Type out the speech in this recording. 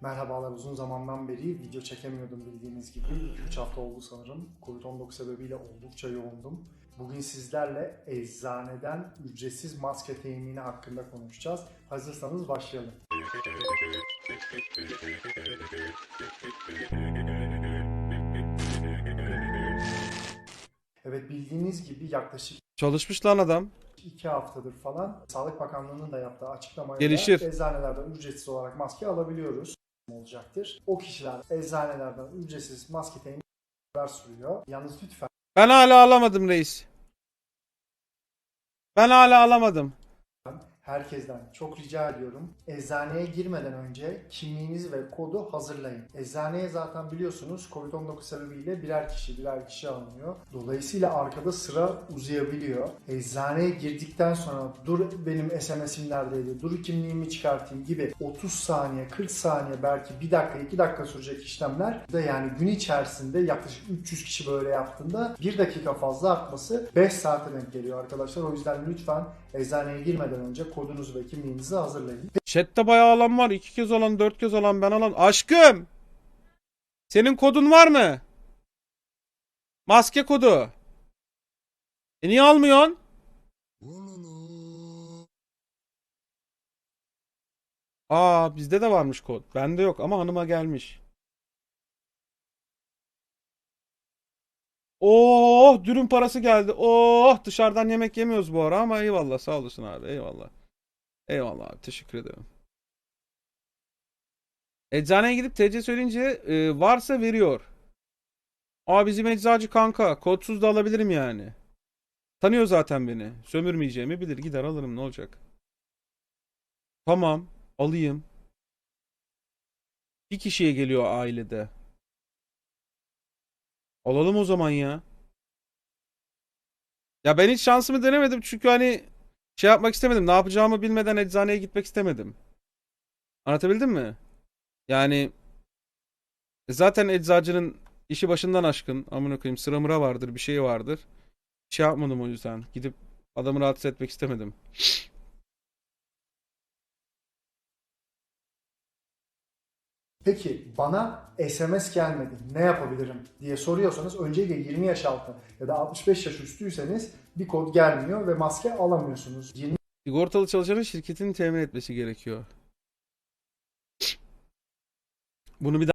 Merhabalar uzun zamandan beri video çekemiyordum bildiğiniz gibi. 3 hafta oldu sanırım. Covid-19 sebebiyle oldukça yoğundum. Bugün sizlerle eczaneden ücretsiz maske temini hakkında konuşacağız. Hazırsanız başlayalım. Evet bildiğiniz gibi yaklaşık Çalışmış lan adam. 2 haftadır falan Sağlık Bakanlığı'nın da yaptığı açıklamayla Gelişir. eczanelerden ücretsiz olarak maske alabiliyoruz olacaktır. O kişiler eczanelerden ücretsiz maske temin sürüyor. Yalnız lütfen Ben hala alamadım reis. Ben hala alamadım. Herkesten çok rica ediyorum. Eczaneye girmeden önce kimliğinizi ve kodu hazırlayın. Eczaneye zaten biliyorsunuz Covid-19 sebebiyle birer kişi birer kişi alınıyor. Dolayısıyla arkada sıra uzayabiliyor. Eczaneye girdikten sonra dur benim SMS'im neredeydi, dur kimliğimi çıkartayım gibi 30 saniye, 40 saniye belki 1 dakika, 2 dakika sürecek işlemler de yani gün içerisinde yaklaşık 300 kişi böyle yaptığında 1 dakika fazla artması 5 saate denk geliyor arkadaşlar. O yüzden lütfen eczaneye girmeden önce kodunuzu ve kimliğinizi hazırlayın. Chat'te bayağı alan var. iki kez alan, dört kez alan, ben alan. Aşkım! Senin kodun var mı? Maske kodu. E niye almıyorsun? Aa bizde de varmış kod. Bende yok ama hanıma gelmiş. Oh dürüm parası geldi. Oh dışarıdan yemek yemiyoruz bu ara ama eyvallah sağ olasın abi eyvallah. Eyvallah abi teşekkür ederim. Eczaneye gidip TC söyleyince e, varsa veriyor. Aa bizim eczacı kanka kodsuz da alabilirim yani. Tanıyor zaten beni. Sömürmeyeceğimi bilir gider alırım ne olacak. Tamam alayım. Bir kişiye geliyor ailede. Alalım o zaman ya. Ya ben hiç şansımı denemedim çünkü hani şey yapmak istemedim. Ne yapacağımı bilmeden eczaneye gitmek istemedim. Anlatabildim mi? Yani e, zaten eczacının işi başından aşkın. Amına koyayım sıra mıra vardır, bir şey vardır. Şey yapmadım o yüzden. Gidip adamı rahatsız etmek istemedim. Peki bana SMS gelmedi ne yapabilirim diye soruyorsanız öncelikle 20 yaş altı ya da 65 yaş üstüyseniz bir kod gelmiyor ve maske alamıyorsunuz. 20 Sigortalı çalışanın şirketini temin etmesi gerekiyor. Bunu bir